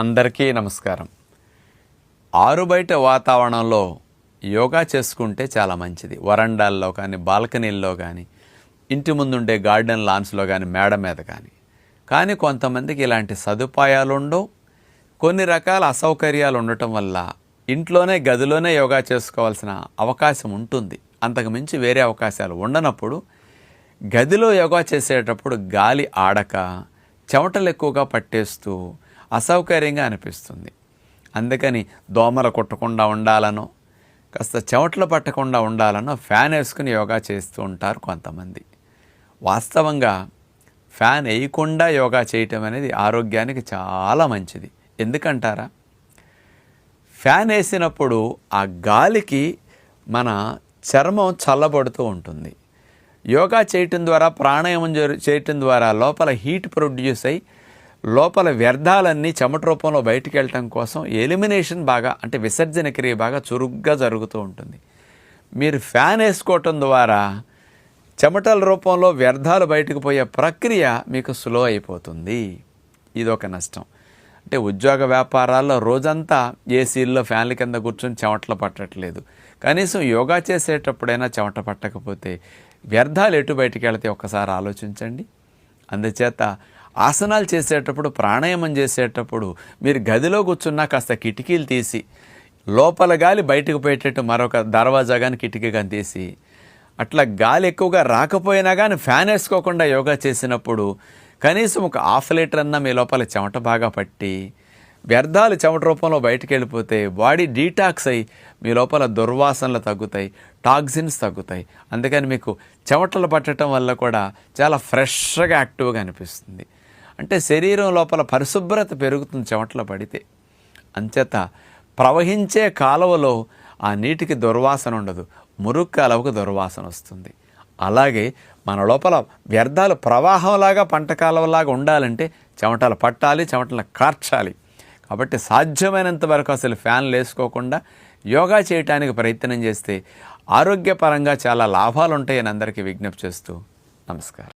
అందరికీ నమస్కారం. ఆరు బయట వాతావరణంలో యోగా చేసుకుంటే చాలా మంచిది. వరండాల్లో కానీ బాల్కనీల్లో కానీ ఇంటి ముందుండే గార్డెన్ లాన్స్లో కానీ మేడ మీద కానీ. కానీ కొంతమందికి ఇలాంటి సదుపాయాలు ఉండవు కొన్ని రకాల అసౌకర్యాలు ఉండటం వల్ల ఇంట్లోనే గదిలోనే యోగా చేసుకోవాల్సిన అవకాశం ఉంటుంది. అంతకు మించి వేరే అవకాశాలు ఉండనప్పుడు గదిలో యోగా చేసేటప్పుడు గాలి ఆడక చెమటలు ఎక్కువగా పట్టేస్తూ అసౌకర్యంగా అనిపిస్తుంది. అందుకని దోమలు కొట్టకుండా ఉండాలనో కాస్త చెమట్లు పట్టకుండా ఉండాలనో ఫ్యాన్ వేసుకుని యోగా చేస్తూ ఉంటారు కొంతమంది. వాస్తవంగా ఫ్యాన్ వేయకుండా యోగా చేయటం అనేది ఆరోగ్యానికి చాలా మంచిది. ఎందుకంటారా? ఫ్యాన్ వేసినప్పుడు ఆ గాలికి మన చర్మం చల్లబడుతూ ఉంటుంది. యోగా చేయటం ద్వారా ప్రాణాయామం చేయటం ద్వారా లోపల హీట్ ప్రొడ్యూస్ అయ్యి లోపల వ్యర్థాలన్నీ చెమట రూపంలో బయటికి వెళ్ళటం కోసం ఎలిమినేషన్ బాగా అంటే విసర్జన క్రియ బాగా చురుగ్గా జరుగుతూ ఉంటుంది. మీరు ఫ్యాన్ వేసుకోవటం ద్వారా చెమటల రూపంలో వ్యర్థాలు బయటకు పోయే ప్రక్రియ మీకు స్లో అయిపోతుంది. ఇది ఒక నష్టం. అంటే ఉద్యోగ వ్యాపారాల్లో రోజంతా ఏసీల్లో ఫ్యాన్ల కింద కూర్చొని చెమటలు పట్టట్లేదు. కనీసం యోగా చేసేటప్పుడైనా చెమట పట్టకపోతే వ్యర్థాలు ఎటు బయటికి వెళితే ఒక్కసారి ఆలోచించండి. అందుచేత ఆసనాలు చేసేటప్పుడు ప్రాణాయామం చేసేటప్పుడు మీరు గదిలో కూర్చున్నా కాస్త కిటికీలు తీసి లోపల గాలి బయటకు పోయేటట్టు మరొక దర్వాజా కానీ కిటికీ కానీ తీసి అట్లా గాలి ఎక్కువగా రాకపోయినా కానీ ఫ్యాన్ వేసుకోకుండా యోగా చేసినప్పుడు కనీసం ఒక హాఫ్ లీటర్ అన్నా మీ లోపల చెమట బాగా పట్టి వ్యర్థాలు చెమట రూపంలో బయటకు వెళ్ళిపోతే బాడీ డీటాక్స్ అయ్యి మీ లోపల దుర్వాసనలు తగ్గుతాయి టాక్సిన్స్ తగ్గుతాయి. అందుకని మీకు చెమటలు పట్టడం వల్ల కూడా చాలా ఫ్రెష్గా యాక్టివ్గా అనిపిస్తుంది. అంటే శరీరం లోపల పరిశుభ్రత పెరుగుతుంది చెమటలో పడితే. అంచేత ప్రవహించే కాలువలో ఆ నీటికి దుర్వాసన ఉండదు. మురుగు కాలువకు దుర్వాసన వస్తుంది. అలాగే మన లోపల వ్యర్థాలు ప్రవాహంలాగా పంట కాలువలాగా ఉండాలంటే చెమటలు పట్టాలి చెమటలు కార్చాలి. కాబట్టి సాధ్యమైనంత వరకు అసలు ఫ్యాన్లు వేసుకోకుండా యోగా చేయటానికి ప్రయత్నం చేస్తే ఆరోగ్యపరంగా చాలా లాభాలు ఉంటాయని అందరికీ విజ్ఞప్తి చేస్తూ నమస్కారం.